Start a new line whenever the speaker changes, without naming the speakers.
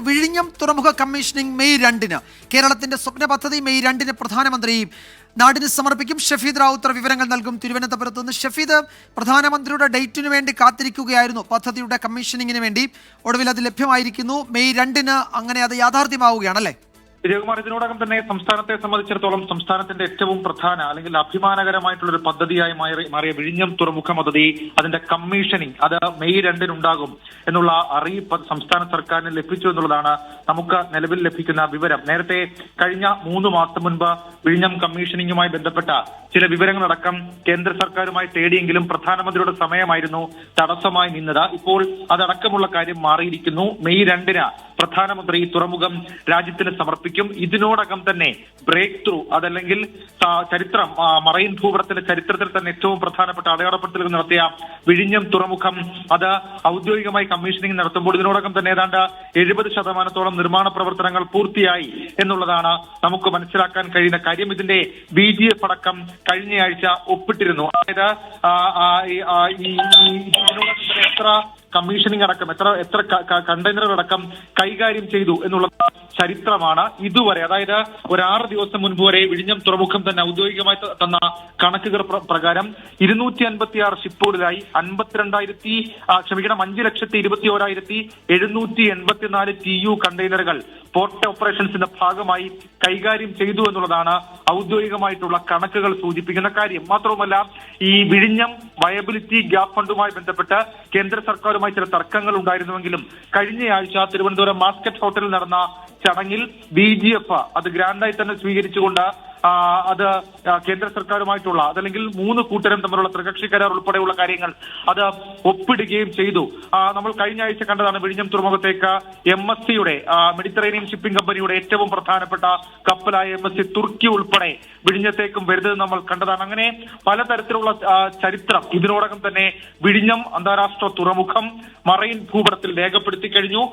വിഴിഞ്ഞം തുറമുഖ commissioning May രണ്ടിന് കേരളത്തിന്റെ സ്വപ്ന പദ്ധതി മെയ് രണ്ടിന് പ്രധാനമന്ത്രി നാടിന് സമർപ്പിക്കും. ഷഫീദ് റാവുത്തർ വിവരങ്ങൾ നൽകും. തിരുവനന്തപുരത്ത് നിന്ന് ഷഫീദ് പ്രധാനമന്ത്രിയുടെ ഡേറ്റിന് വേണ്ടി കാത്തിരിക്കുകയായിരുന്നു. പദ്ധതിയുടെ കമ്മീഷനിങ്ങിന് വേണ്ടി ഒടുവിൽ അത് ലഭ്യമായിരിക്കുന്നു. മെയ് രണ്ടിന് അങ്ങനെ അത് യാഥാർത്ഥ്യമാവുകയാണല്ലേ?
വിജയകുമാർ ഇതിനോടകം തന്നെ സംസ്ഥാനത്തെ സംബന്ധിച്ചിടത്തോളം സംസ്ഥാനത്തിന്റെ ഏറ്റവും പ്രധാന അല്ലെങ്കിൽ അഭിമാനകരമായിട്ടുള്ള ഒരു പദ്ധതിയായി മാറി മാറിയ വിഴിഞ്ഞം തുറമുഖ പദ്ധതി അതിന്റെ കമ്മീഷനിങ് അത് മെയ് രണ്ടിനുണ്ടാകും എന്നുള്ള അറിയിപ്പ് സംസ്ഥാന സർക്കാരിന് ലഭിച്ചു എന്നുള്ളതാണ് നമുക്ക് നിലവിൽ ലഭിക്കുന്ന വിവരം. നേരത്തെ കഴിഞ്ഞ മൂന്ന് മാസം മുൻപ് വിഴിഞ്ഞം കമ്മീഷനിങ്ങുമായി ബന്ധപ്പെട്ട ചില വിവരങ്ങളടക്കം കേന്ദ്ര സർക്കാരുമായി തേടിയെങ്കിലും പ്രധാനമന്ത്രിയുടെ സമയമായിരുന്നു തടസ്സമായി നിന്നത്. ഇപ്പോൾ അതടക്കമുള്ള കാര്യം മാറിയിരിക്കുന്നു. മെയ് രണ്ടിന് പ്രധാനമന്ത്രി തുറമുഖം രാജ്യത്തിന് സമർപ്പിക്കും. ഇതിനോടകം തന്നെ ബ്രേക്ക് ത്രൂ അതല്ലെങ്കിൽ ചരിത്രം മറൈൻ ഭൂപടത്തിന്റെ ചരിത്രത്തിൽ തന്നെ ഏറ്റവും പ്രധാനപ്പെട്ട അടയാളപ്പെടുത്തലുകൾ നടത്തിയ വിഴിഞ്ഞം തുറമുഖം അത് ഔദ്യോഗികമായി കമ്മീഷനിങ് നടത്തുമ്പോൾ ഇതിനോടകം തന്നെ ഏതാണ്ട് എഴുപത് ശതമാനത്തോളം നിർമ്മാണ പ്രവർത്തനങ്ങൾ പൂർത്തിയായി എന്നുള്ളതാണ് നമുക്ക് മനസ്സിലാക്കാൻ കഴിയുന്ന കാര്യം ഇതിന്റെ ബി ജി എഫ് അടക്കം കഴിഞ്ഞയാഴ്ച ഒപ്പിട്ടിരുന്നു. അതായത് ഈ എത്ര കമ്മീഷനിങ് അടക്കം എത്ര എത്ര കണ്ടെയ്നറുകൾ അടക്കം കൈകാര്യം ചെയ്തു എന്നുള്ള ചരിത്രമാണ് ഇതുവരെ. അതായത് ഒരു ആറ് ദിവസം മുൻപ് വരെ വിഴിഞ്ഞം തുറമുഖം തന്നെ ഔദ്യോഗികമായി തന്ന കണക്കുകൾ പ്രകാരം ഇരുന്നൂറ്റി അൻപത്തി ആറ് ഷിപ്പുകളിലായി അൻപത്തിരണ്ടായിരത്തി ക്ഷമിക്കണം അഞ്ച് ലക്ഷത്തി ഇരുപത്തി ഓരായിരത്തി എഴുന്നൂറ്റി എൺപത്തിനാല് ടി യു കണ്ടെയ്നറുകൾ പോർട്ട് ഓപ്പറേഷൻസിന്റെ ഭാഗമായി കൈകാര്യം ചെയ്തു എന്നുള്ളതാണ് ഔദ്യോഗികമായിട്ടുള്ള കണക്കുകൾ സൂചിപ്പിക്കുന്ന കാര്യം. മാത്രവുമല്ല ഈ വിഴിഞ്ഞം വയബിലിറ്റി ഗ്യാപ് ഫണ്ടുമായി ബന്ധപ്പെട്ട് കേന്ദ്ര സർക്കാരുമായി ചില തർക്കങ്ങൾ ഉണ്ടായിരുന്നുവെങ്കിലും കഴിഞ്ഞയാഴ്ച തിരുവനന്തപുരം മാസ്കറ്റ് ഹോട്ടലിൽ നടന്ന ചടങ്ങിൽ ബി ജി എഫ് അത് ഗ്രാൻഡായി തന്നെ സ്വീകരിച്ചുകൊണ്ട് അത് കേന്ദ്ര സർക്കാരുമായിട്ടുള്ള അതല്ലെങ്കിൽ മൂന്ന് കൂട്ടരും തമ്മിലുള്ള ത്രികക്ഷി കരാർ ഉൾപ്പെടെയുള്ള കാര്യങ്ങൾ അത് ഒപ്പിടുകയും ചെയ്തു. നമ്മൾ കഴിഞ്ഞ ആഴ്ച കണ്ടതാണ് വിഴിഞ്ഞം തുറമുഖത്തേക്ക് എം എസ് സിയുടെ മെഡിറ്ററേനിയൻ ഷിപ്പിംഗ് കമ്പനിയുടെ ഏറ്റവും പ്രധാനപ്പെട്ട കപ്പലായ എം എസ് സി തുർക്കി ഉൾപ്പെടെ വിഴിഞ്ഞത്തേക്കും വരുന്നത് നമ്മൾ കണ്ടതാണ്. അങ്ങനെ പലതരത്തിലുള്ള ചരിത്രം ഇതിനോടകം തന്നെ വിഴിഞ്ഞം അന്താരാഷ്ട്ര തുറമുഖം മറൈൻ ഭൂപടത്തിൽ രേഖപ്പെടുത്തി കഴിഞ്ഞു.